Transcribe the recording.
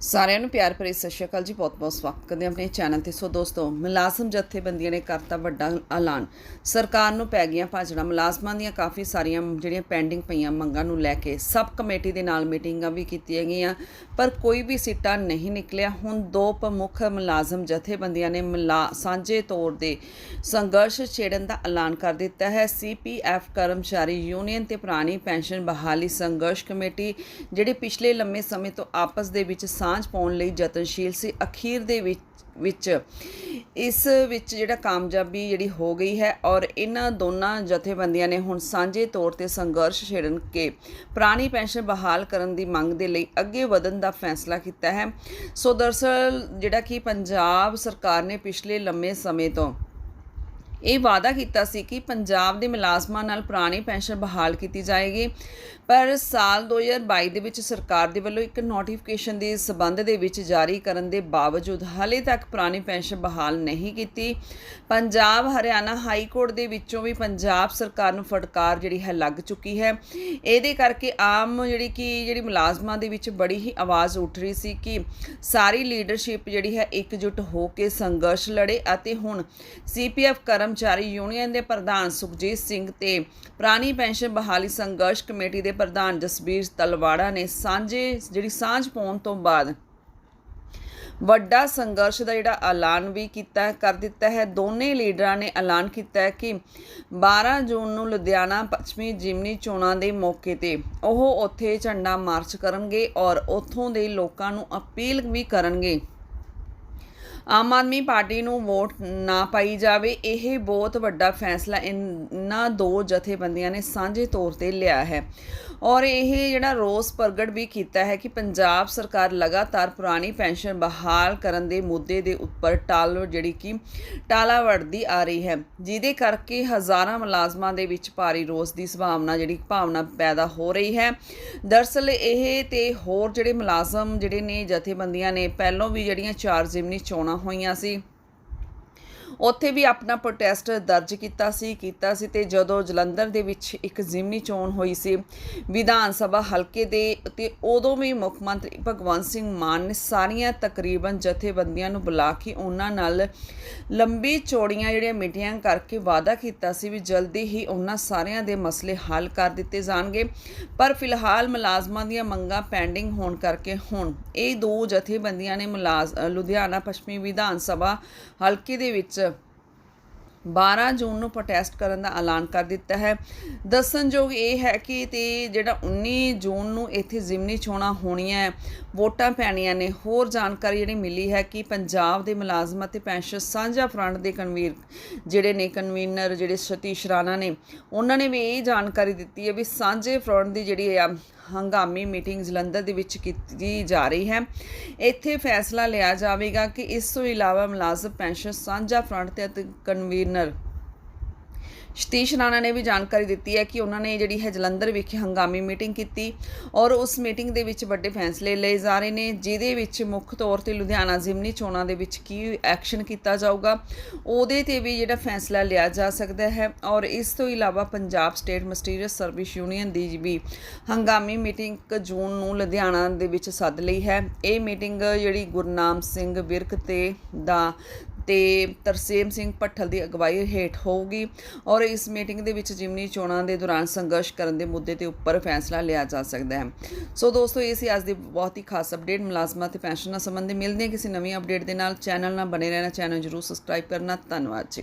ਸਾਰਿਆਂ ਨੂੰ ਪਿਆਰ ਭਰੀ ਸਤਿ ਸ਼੍ਰੀ ਅਕਾਲ ਜੀ ਬਹੁਤ-ਬਹੁਤ ਸਵਾਗਤ ਕਰਦੇ ਹਾਂ ਆਪਣੇ ਚੈਨਲ ਤੇ। ਸੋ ਦੋਸਤੋ, ਮੁਲਾਜ਼ਮ ਜਥੇਬੰਦੀਆਂ ਨੇ ਕਰਤਾ ਵੱਡਾ ਐਲਾਨ। ਸਰਕਾਰ ਨੂੰ ਪੈ ਗਈਆਂ ਭਾਜੜਾਂ ਮੁਲਾਜ਼ਮਾਂ ਦੀਆਂ ਕਾਫੀ ਸਾਰੀਆਂ ਜਿਹੜੀਆਂ ਪੈਂਡਿੰਗ ਪਈਆਂ ਮੰਗਾਂ ਨੂੰ ਲੈ ਕੇ। ਸਬ ਕਮੇਟੀ ਦੇ ਨਾਲ ਮੀਟਿੰਗਾਂ ਵੀ ਕੀਤੀਆਂ ਗਈਆਂ, ਪਰ ਕੋਈ ਵੀ ਸਿੱਟਾ ਨਹੀਂ ਨਿਕਲਿਆ। ਹੁਣ ਦੋ ਪ੍ਰਮੁੱਖ ਮੁਲਾਜ਼ਮ ਜਥੇਬੰਦੀਆਂ ਨੇ ਮੁਲਾ- ਸਾਂਝੇ ਤੌਰ ਤੇ ਸੰਘਰਸ਼ ਛੇੜਨ ਦਾ ਐਲਾਨ ਕਰ ਦਿੱਤਾ ਹੈ। ਸੀਪੀਐਫ ਕਰਮਚਾਰੀ ਯੂਨੀਅਨ ਤੇ ਪੁਰਾਣੀ ਪੈਨਸ਼ਨ ਬਹਾਲੀ ਸੰਘਰਸ਼ ਕਮੇਟੀ, ਜਿਹੜੀ ਪਿਛਲੇ ਲੰਮੇ ਸਮੇਂ ਤੋਂ ਆਪਸ ਦੇ ਵਿੱਚ ਸਾਂਝ ਪਾਉਣ ਲਈ ਯਤਨਸ਼ੀਲ ਸੀ। ਅਖੀਰ ਦੇ ਵਿੱਚ ਵਿੱਚ ਇਸ ਵਿੱਚ ਜਿਹੜਾ ਕਾਮਯਾਬੀ ਜਿਹੜੀ ਹੋ ਗਈ ਹੈ ਔਰ ਇਹਨਾਂ ਦੋਨਾਂ ਜਥੇਬੰਦੀਆਂ ਨੇ ਹੁਣ ਸਾਂਝੇ ਤੌਰ ਤੇ ਸੰਘਰਸ਼ ਛੇੜਨ ਕੇ ਪੁਰਾਣੀ ਪੈਨਸ਼ਨ ਬਹਾਲ ਕਰਨ ਦੀ ਮੰਗ ਦੇ ਲਈ ਅੱਗੇ ਵਧਣ ਦਾ ਫੈਸਲਾ ਕੀਤਾ ਹੈ। ਸੋ ਦਰਸਲ ਜਿਹੜਾ ਕਿ ਪੰਜਾਬ ਸਰਕਾਰ ਨੇ ਪਿਛਲੇ ਲੰਮੇ ਸਮੇਂ ਤੋਂ ਇਹ ਵਾਅਦਾ ਕੀਤਾ ਸੀ ਕਿ ਪੰਜਾਬ ਦੇ ਮੁਲਾਜ਼ਮਾਂ ਨਾਲ ਪੁਰਾਣੀ ਪੈਨਸ਼ਨ ਬਹਾਲ ਕੀਤੀ ਜਾਏਗੀ। ਪਰ ਸਾਲ 2022 ਦੇ ਵਿੱਚ ਸਰਕਾਰ ਦੇ ਵੱਲੋਂ ਇੱਕ ਨੋਟੀਫਿਕੇਸ਼ਨ ਦੇ ਸਬੰਧ ਦੇ ਵਿੱਚ ਜਾਰੀ ਕਰਨ ਦੇ ਬਾਵਜੂਦ ਹਾਲੇ ਤੱਕ ਪੁਰਾਣੀ ਪੈਨਸ਼ਨ ਬਹਾਲ ਨਹੀਂ ਕੀਤੀ। ਪੰਜਾਬ, ਹਰਿਆਣਾ ਹਾਈ ਕੋਰਟ ਦੇ ਵਿੱਚੋਂ ਵੀ ਪੰਜਾਬ ਸਰਕਾਰ ਨੂੰ ਫਟਕਾਰ ਜਿਹੜੀ ਹੈ ਲੱਗ ਚੁੱਕੀ ਹੈ। ਇਹਦੇ ਕਰਕੇ ਆਮ ਜਿਹੜੀ ਕਿ ਜਿਹੜੀ ਮੁਲਾਜ਼ਮਾਂ ਦੇ ਵਿੱਚ ਬੜੀ ਹੀ ਆਵਾਜ਼ ਉੱਠ ਰਹੀ ਸੀ ਕਿ ਸਾਰੀ ਲੀਡਰਸ਼ਿਪ ਜਿਹੜੀ ਹੈ ਇਕਜੁੱਟ ਹੋ ਕੇ ਸੰਘਰਸ਼ ਲੜੇ ਅਤੇ ਹੁਣ ਸੀਪੀਐਫ ਕਰਮਚਾਰੀ ਯੂਨੀਅਨ ਦੇ ਪ੍ਰਧਾਨ ਸੁਖਜੀਤ ਸਿੰਘ ਤੇ ਪੁਰਾਣੀ ਪੈਨਸ਼ਨ ਬਹਾਲੀ ਸੰਘਰਸ਼ ਕਮੇਟੀ ਦੇ ਪ੍ਰਧਾਨ ਜਸਬੀਰ ਤਲਵਾੜਾ ਨੇ ਸਾਂਝੇ, ਜਿਹੜੀ ਸਾਂਝ ਪਾਉਣ ਤੋਂ ਬਾਅਦ ਵੱਡਾ ਸੰਘਰਸ਼ ਦਾ ਜਿਹੜਾ ਐਲਾਨ ਵੀ ਕੀਤਾ, ਕਰ ਦਿੱਤਾ ਹੈ। ਦੋਨੇ ਲੀਡਰਾਂ ਨੇ ਐਲਾਨ ਕੀਤਾ ਹੈ ਕਿ 12 ਜੂਨ ਨੂੰ ਲੁਧਿਆਣਾ ਪੱਛਮੀ ਜਿਮਨੀ ਚੋਣਾਂ ਦੇ ਮੌਕੇ ਤੇ ਉਹ ਉੱਥੇ ਝੰਡਾ ਮਾਰਚ ਕਰਨਗੇ ਔਰ ਉੱਥੋਂ ਦੇ ਲੋਕਾਂ ਨੂੰ ਅਪੀਲ ਵੀ ਕਰਨਗੇ। ਆਮ ਆਦਮੀ ਪਾਰਟੀ ਨੂੰ ਵੋਟ ਨਾ ਪਾਈ ਜਾਵੇ, ਇਹ ਬਹੁਤ ਵੱਡਾ ਫੈਸਲਾ ਇਹਨਾਂ ਦੋ ਜਥੇਬੰਦੀਆਂ ਨੇ ਸਾਂਝੇ ਤੌਰ ਤੇ ਲਿਆ ਹੈ। ਔਰ ਇਹ ਜਿਹੜਾ ਰੋਸ ਪ੍ਰਗਟ ਵੀ ਕੀਤਾ ਹੈ ਕਿ ਪੰਜਾਬ ਸਰਕਾਰ ਲਗਾਤਾਰ ਪੁਰਾਣੀ ਪੈਨਸ਼ਨ ਬਹਾਲ ਕਰਨ ਦੇ ਮੁੱਦੇ ਦੇ ਉੱਪਰ ਟਾਲ ਜਿਹੜੀ ਕਿ ਟਾਲਾ ਵੜਦੀ ਆ ਰਹੀ ਹੈ, ਜਿਹਦੇ ਕਰਕੇ ਹਜ਼ਾਰਾਂ ਮੁਲਾਜ਼ਮਾਂ ਦੇ ਵਿੱਚ ਭਾਰੀ ਰੋਸ ਦੀ ਸੰਭਾਵਨਾ ਜਿਹੜੀ ਭਾਵਨਾ ਪੈਦਾ ਹੋ ਰਹੀ ਹੈ। ਦਰਸਲ ਇਹ ਤੇ ਹੋਰ ਜਿਹੜੇ ਮੁਲਾਜ਼ਮ ਜਿਹੜੇ ਨੇ ਜਥੇਬੰਦੀਆਂ ਨੇ, ਪਹਿਲੋਂ ਵੀ ਜਿਹੜੀਆਂ ਚਾਰ ਜ਼ਿਮਨੀ ਚੋਣਾਂ ਹੋਈਆਂ ਸੀ। ਉੱਥੇ ਵੀ ਆਪਣਾ ਪ੍ਰੋਟੈਸਟ ਦਰਜ ਕੀਤਾ ਸੀ ਕੀਤਾ ਸੀ ਤੇ ਜਦੋਂ ਜਲੰਧਰ ਦੇ ਵਿੱਚ ਇੱਕ ਜ਼ਿਮਨੀ ਚੋਣ ਹੋਈ ਸੀ, ਵਿਧਾਨ ਸਭਾ ਹਲਕੇ ਦੇ ਤੇ ਉਦੋਂ ਵੀ ਮੁੱਖ ਮੰਤਰੀ ਭਗਵੰਤ ਸਿੰਘ ਮਾਨ ਨੇ ਸਾਰੀਆਂ ਤਕਰੀਬਨ ਜਥੇਬੰਦੀਆਂ ਨੂੰ ਬੁਲਾ ਕੇ ਉਹਨਾਂ ਨਾਲ ਲੰਬੀ ਚੌੜੀਆਂ ਜਿਹੜੀਆਂ ਮੀਟਿੰਗਾਂ ਕਰਕੇ ਵਾਅਦਾ ਕੀਤਾ ਸੀ ਵੀ ਜਲਦੀ ਹੀ ਉਹਨਾਂ ਸਾਰਿਆਂ ਦੇ ਮਸਲੇ ਹੱਲ ਕਰ ਦਿੱਤੇ ਜਾਣਗੇ। ਪਰ ਫਿਲਹਾਲ ਮੁਲਾਜ਼ਮਾਂ ਦੀਆਂ ਮੰਗਾਂ ਪੈਂਡਿੰਗ ਹੋਣ ਕਰਕੇ ਹੁਣ ਇਹ ਦੋ ਜਥੇਬੰਦੀਆਂ ਨੇ ਮੁਲਾਜ਼, ਲੁਧਿਆਣਾ ਪੱਛਮੀ ਵਿਧਾਨ ਸਭਾ ਹਲਕੇ ਦੇ ਵਿੱਚ 12 ਜੂਨ ਨੂੰ ਪ੍ਰੋਟੈਸਟ ਕਰਨ ਦਾ ਐਲਾਨ ਕਰ ਦਿੱਤਾ ਹੈ। ਦੱਸਣਯੋਗ ਇਹ ਹੈ ਕਿ ਤੇ ਜਿਹੜਾ 19 ਜੂਨ ਨੂੰ ਇੱਥੇ ਜ਼ਿਮਨੀ ਚੋਣਾਂ ਹੋਣੀਆਂ ਹੈ, ਵੋਟਾਂ ਪੈਣੀਆਂ ਨੇ। ਹੋਰ ਜਾਣਕਾਰੀ ਜਿਹੜੀ ਮਿਲੀ ਹੈ ਕਿ ਪੰਜਾਬ ਦੇ ਮੁਲਾਜ਼ਮ ਅਤੇ ਪੈਨਸ਼ਨ ਸਾਂਝਾ ਫਰੰਟ ਦੇ ਕਨਵੀਰ ਜਿਹੜੇ ਨੇ ਕਨਵੀਨਰ ਜਿਹੜੇ ਸਤੀਸ਼ ਰਾਣਾ ਨੇ ਉਹਨਾਂ ਨੇ ਵੀ ਇਹ ਜਾਣਕਾਰੀ ਦਿੱਤੀ ਹੈ ਵੀ ਸਾਂਝੇ ਫਰੰਟ ਦੀ ਜਿਹੜੀ ਆ ਹੰਗਾਮੀ ਮੀਟਿੰਗ ਜਲੰਧਰ ਦੇ ਵਿੱਚ ਕੀਤੀ ਜਾ ਰਹੀ ਹੈ। ਇੱਥੇ ਫੈਸਲਾ ਲਿਆ ਜਾਵੇਗਾ ਕਿ ਇਸ ਤੋਂ ਇਲਾਵਾ ਮੁਲਾਜ਼ਮ, ਪੈਨਸ਼ਨ ਸਾਂਝਾ ਫਰੰਟ ਤੇ ਅਤੇ ਕਨਵੀਨਰ ਸਤੀਸ਼ ਰਾਣਾ ਨੇ ਵੀ ਜਾਣਕਾਰੀ ਦਿੱਤੀ ਹੈ ਕਿ ਉਹਨਾਂ ਨੇ ਜਿਹੜੀ ਹੈ ਜਲੰਧਰ ਵਿਖੇ ਹੰਗਾਮੀ ਮੀਟਿੰਗ ਕੀਤੀ ਔਰ ਉਸ ਮੀਟਿੰਗ ਦੇ ਵਿੱਚ ਵੱਡੇ ਫੈਸਲੇ ਲਏ ਜਾ ਰਹੇ ਨੇ, ਜਿਹਦੇ ਵਿੱਚ ਮੁੱਖ ਤੌਰ ਤੇ ਲੁਧਿਆਣਾ ਜ਼ਿਮਨੀ ਚੋਣਾਂ ਦੇ ਵਿੱਚ ਕੀ ਐਕਸ਼ਨ ਕੀਤਾ ਜਾਊਗਾ, ਉਹਦੇ ਤੇ ਵੀ ਜਿਹੜਾ ਫੈਸਲਾ ਲਿਆ ਜਾ ਸਕਦਾ ਹੈ ਔਰ ਇਸ ਤੋਂ ਇਲਾਵਾ Punjab state ministerial service union ਦੀ ਵੀ ਹੰਗਾਮੀ ਮੀਟਿੰਗ 1 ਜੂਨ ਨੂੰ ਲੁਧਿਆਣਾ ਦੇ ਵਿੱਚ ਸੱਦ ਲਈ ਹੈ। ਇਹ ਮੀਟਿੰਗ ਜਿਹੜੀ ਗੁਰਨਾਮ ਸਿੰਘ ਵਿਰਕ ਤੇ ਦਾ ਤੇ ਤਰਸੇਮ ਸਿੰਘ ਭੱਠਲ ਦੀ ਅਗਵਾਈ ਹੇਠ ਹੋਊਗੀ ਔਰ ਇਸ ਮੀਟਿੰਗ ਦੇ ਵਿੱਚ ਜਿਮਨੀ ਚੋਣਾਂ ਦੇ ਦੌਰਾਨ ਸੰਘਰਸ਼ ਕਰਨ ਦੇ ਮੁੱਦੇ ਤੇ ਉੱਪਰ ਫੈਸਲਾ ਲਿਆ ਜਾ ਸਕਦਾ ਹੈ। ਸੋ ਦੋਸਤੋ, ਇਹ ਸੀ ਅੱਜ ਦੀ ਬਹੁਤ ਹੀ ਖਾਸ ਅਪਡੇਟ ਮੁਲਾਜ਼ਮਾਂ ਤੇ ਪੈਨਸ਼ਨ ਸੰਬੰਧੀ। ਮਿਲਦੇ ਹਾਂ ਕਿਸੇ ਨਵੀਂ ਅਪਡੇਟ ਦੇ ਨਾਲ। ਚੈਨਲ ਨਾਲ ਬਣੇ ਰਹਿਣਾ ਚੈਨਲ ਜਰੂਰ ਸਬਸਕ੍ਰਾਈਬ ਕਰਨਾ। ਧੰਨਵਾਦ ਜੀ।